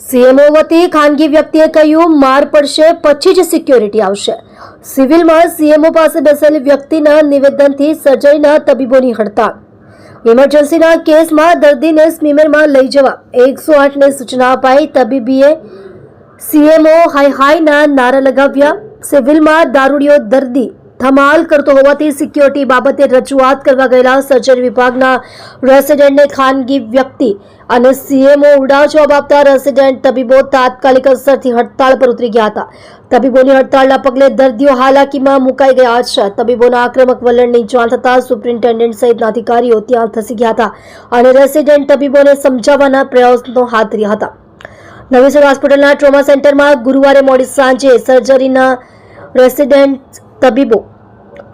CMO વતી ખાનગી વ્યક્તિએ કહ્યું, માર પડશે, પછી જ સિક્યોરિટી આવશે. સિવિલમાં સીએમઓ પાસે બેસેલી વ્યક્તિના નિવેદનથી સર્જરીના તબીબોની હડતાળ. ઇમરજન્સીના કેસમાં દર્દીને સ્મીમરમાં લઈ જવા એકસો આઠને સૂચના અપાઈ. તબીબીએ સીએમઓ હાય હાયના નારા લગાવ્યા. સિવિલમાં દારૂડિયો દર્દી ધમાલ કરતો હોવાથી સિક્યોરિટી બાબતે રજૂઆત કરવા ગયેલા સર્જરી વિભાગના રેસિડેન્ટને ખાનગી વ્યક્તિ અને સીએમઓ ઉડા જવાબ આપતા રેસિડેન્ટ તબીબો તાત્કાલિક અસરથી હડતાળ પર ઉતરી ગયા હતા. તબીબોની હડતાળના પગલે દર્દીઓ હાલાકીમાં મુકાઈ ગયા છે. તબીબોના આક્રમક વલણની જાણ થતાં સુપ્રિન્ટેન્ડન્ટ સહિતના અધિકારીઓ ત્યાં ધસી ગયા હતા અને રેસિડેન્ટ તબીબોને સમજાવવાના પ્રયાસનો હાથ ધર્યા હતા. નવેસર હોસ્પિટલના ટ્રોમા સેન્ટરમાં ગુરુવારે મોડી સાંજે સર્જરીના રેસિડેન્ટ તબીબો.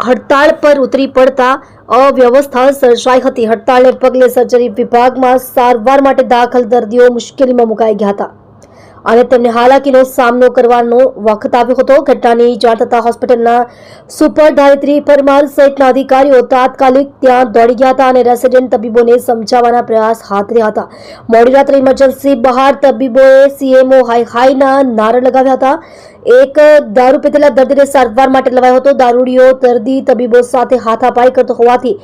હડતાળ પર ઉતરી પડતા અવ્યવસ્થા સર્જાઈ હતી. હડતાળને પગલે સર્જરી વિભાગમાં સારવાર માટે દાખલ દર્દીઓ મુશ્કેલીમાં મુકાઈ ગયા હતા. અને તેમને હાલાકીનો સામનો કરવાનો વખત આવ્યો હતો. ઘટનાની જાણ થતાં હોસ્પિટલના સુપર ધારિત્રી પરમાર સહિતના અધિકારીઓ તાત્કાલિક ત્યાં દોડી ગયા હતા અને રેસિડેન્ટ તબીબોને સમજાવવાના પ્રયાસ હાથ ધર્યા હતા. મોડી રાત્રે ઇમરજન્સી બહાર તબીબોએ સીએમઓ હાય હાયના નારા લગાવ્યા હતા. એક દારૂ પીધેલા દર્દીને સારવાર માટે લવાયો હતો. દારૂડીઓ દર્દી તબીબો સાથે હાથાપાઈ કરતો હોવાથી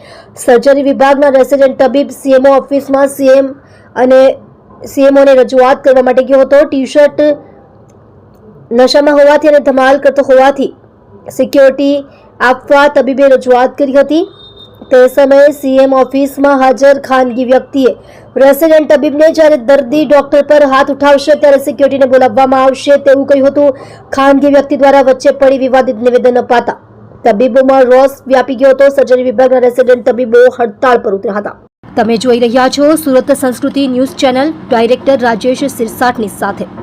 સર્જરી વિભાગના રેસિડેન્ટ તબીબ સીએમઓ ઓફિસમાં સીએમ અને સીએમઓને રજૂઆત કરવા માટે ગયો હતો. ટી શર્ટ નશામાં હોવાથી અને ધમાલ કરતો હોવાથી સિક્યોરિટી આપવા તબીબે રજૂઆત કરી હતી. તે સમયે સીએમ ઓફિસમાં હાજર ખાનગી વ્યક્તિએ રેસિડેન્ટ તબીબને જ્યારે દર્દી ડોક્ટર પર હાથ ઉઠાવશે ત્યારે સિક્યોરિટીને બોલાવવામાં આવશે તેવું કહ્યું હતું. ખાનગી વ્યક્તિ દ્વારા વચ્ચે પડી વિવાદિત નિવેદન અપાતા તબીબોમાં રોષ વ્યાપી ગયો હતો. સર્જરી વિભાગના રેસિડેન્ટ તબીબો હડતાળ પર ઉતર્યા હતા. તમે જોઈ રહ્યા છો Surat Sanskruti news channel director Rajesh સિરસાટની સાથે.